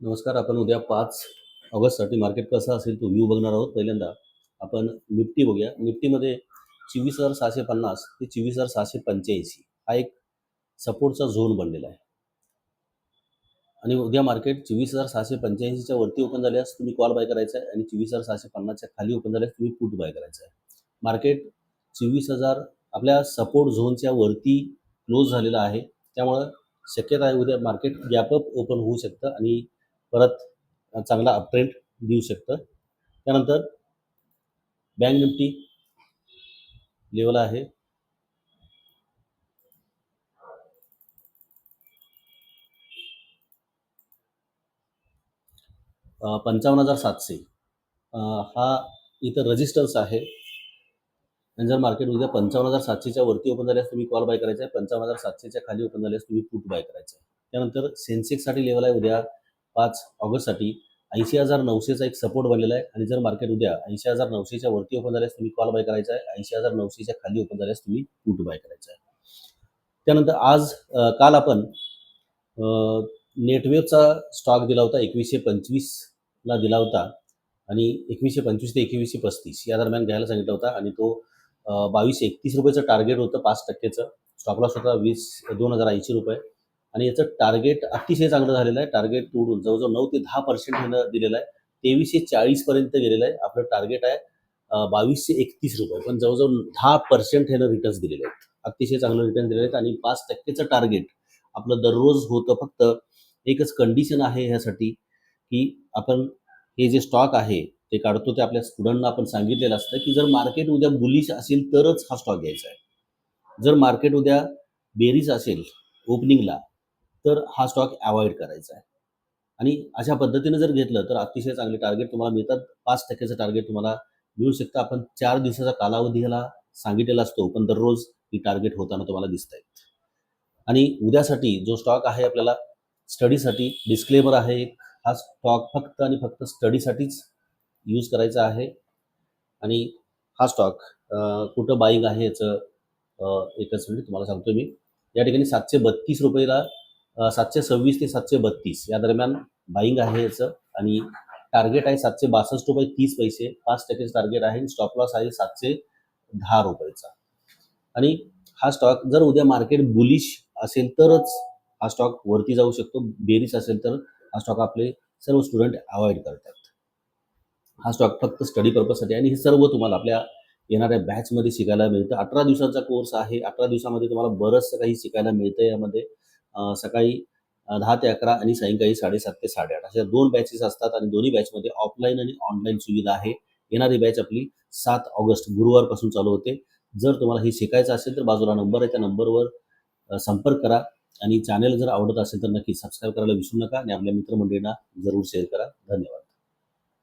नमस्कार आपण उद्या पाच ऑगस्टसाठी मार्केट कसं असेल तो व्ह्यू बघणार आहोत. पहिल्यांदा आपण निफ्टी बघूया. निफ्टीमध्ये चोवीस हजार सहाशे पन्नास ते चोवीस हजार सहाशे पंच्याऐंशी हा एक सपोर्टचा झोन बनलेला आहे. आणि उद्या मार्केट चोवीस हजार सहाशे पंच्याऐंशीच्या वरती ओपन झाल्यास तुम्ही कॉल बाय करायचा आहे आणि चोवीस हजार सहाशे पन्नासच्या खाली ओपन झाल्यास तुम्ही पुट बाय करायचा आहे. मार्केट चोवीस हजार आपल्या सपोर्ट झोनच्या वरती क्लोज झालेला आहे. त्यामुळं शक्यता आहे उद्या मार्केट गॅपअप ओपन होऊ शकतं आणि परत चांगला अपट्रेंड देऊ शकतं. त्यानंतर बँक निफ्टी लेवल आहे. पंचावन्न हजार सातशे. हा इथं रजिस्टन्स आहे. आणि जर मार्केट उद्या पंचावन्न हजार सातशेच्या वरती ओपन झाल्यास तुम्ही कॉल बाय करायचा आहे. पंचावन्न हजार सातशेच्या खाली ओपन झाल्यास तुम्ही पुट बाय करायचं आहे. त्यानंतर सेन्सेक्ससाठी लेवल आहे उद्या पाच ऑगस्टसाठी ऐंशी हजार नऊशेचा एक सपोर्ट बनलेला आहे. आणि जर मार्केट उद्या ऐंशी हजार नऊशेच्या वरती ओपन झाल्यास तुम्ही कॉल बाय करायचा आहे. ऐंशी हजार नऊशेच्या खाली ओपन झाल्यास तुम्ही पुट बाय करायचा आहे. त्यानंतर आज काल आपण नेटवेवचा स्टॉक दिला होता एकवीसशे पंचवीसला दिला होता. आणि एकवीसशे पंचवीस ते एकवीसशे पस्तीस या दरम्यान घ्यायला सांगितला होता. आणि तो बावीस बावीसशे एकतीस रुपयाचं टार्गेट होतं पाच टक्केचं. स्टॉकला स्वतः होता वीस दोन हजार ऐंशी रुपये. आणि याचं टार्गेट अतिशय चांगलं झालेलं आहे. टार्गेट तोडून जवळजवळ नऊ ते दहा पर्सेंट ह्यानं दिलेलं आहे. तेवीसशे चाळीसपर्यंत गेलेलं आहे. आपलं टार्गेट आहे बावीसशे एकतीस रुपये. पण जवळजवळ दहा पर्सेंट ह्यानं रिटर्न्स दिलेले आहेत. अतिशय चांगलं रिटर्न दिलेले आहेत आणि पाच टक्केचं टार्गेट आपलं दररोज होतं. फक्त एकच कंडिशन आहे ह्यासाठी की आपण हे जे स्टॉक आहे ते काढतो. ते आपल्या स्टुडंटना आपण सांगितलेलं असतं की जर मार्केट उद्या बुलिश असेल तरच हा स्टॉक घ्यायचा आहे. जर मार्केट उद्या बेरीज असेल ओपनिंगला तर हा स्टॉक अवॉइड करायचा आहे. आणि अशा पद्धतीने जर घेतलं तर अतिशय चांगले टार्गेट तुम्हाला मिळतात. पाच टक्क्याचं टार्गेट तुम्हाला मिळू शकतं. आपण चार दिवसाचा कालावधी ह्याला सांगितलेला असतो पण दररोज ही टार्गेट होताना तुम्हाला दिसत आहेत आणि उद्यासाठी जो स्टॉक आहे आपल्याला स्टडीसाठी डिस्क्लेमर आहे हा स्टॉक फक्त आणि फक्त स्टडीसाठीच यूज करायचा आहे. आणि हा स्टॉक कुठं बाईंग आहे याचं एकच मिनिट तुम्हाला सांगतो मी. या ठिकाणी सातशे बत्तीस रुपयेला सातशे सव्वीस ते सातशे बत्तीस. या दरम्यान बाईंग आहे याचं आणि टार्गेट आहे सातशे बासष्ट रुपये तीस पैसे. पाच टक्केचं टार्गेट आहे स्टॉप लॉस आहे सातशे दहा रुपयाचा. आणि हा स्टॉक जर उद्या मार्केट बुलिश असेल तरच हा स्टॉक वरती जाऊ शकतो. बेरीस असेल तर हा स्टॉक आपले सर्व स्टुडंट अवॉइड करतात. हा स्टॉक फक्त स्टडी पर्पजसाठी आणि हे सर्व तुम्हाला आपल्या येणाऱ्या बॅचमध्ये शिकायला मिळतं. अठरा दिवसांचा कोर्स आहे. अठरा दिवसामध्ये तुम्हाला बरंचसं काही शिकायला मिळतं यामध्ये. सकाळी दहा ते अकरा आणि सायंकाळी साडेसात ते साडेआठ. अशा दोन बॅचेस असतात आणि दोन्ही बॅचमध्ये ऑफलाईन आणि ऑनलाईन सुविधा आहे. येणारी बॅच आपली सात ऑगस्ट गुरुवारपासून चालू होते. जर तुम्हाला हे शिकायचं असेल तर बाजूला नंबर आहे. त्या नंबरवर संपर्क करा आणि चॅनल जर आवडत असेल तर नक्की सबस्क्राईब करायला विसरू नका आणि आपल्या मित्रमंडळींना जरूर शेअर करा. धन्यवाद.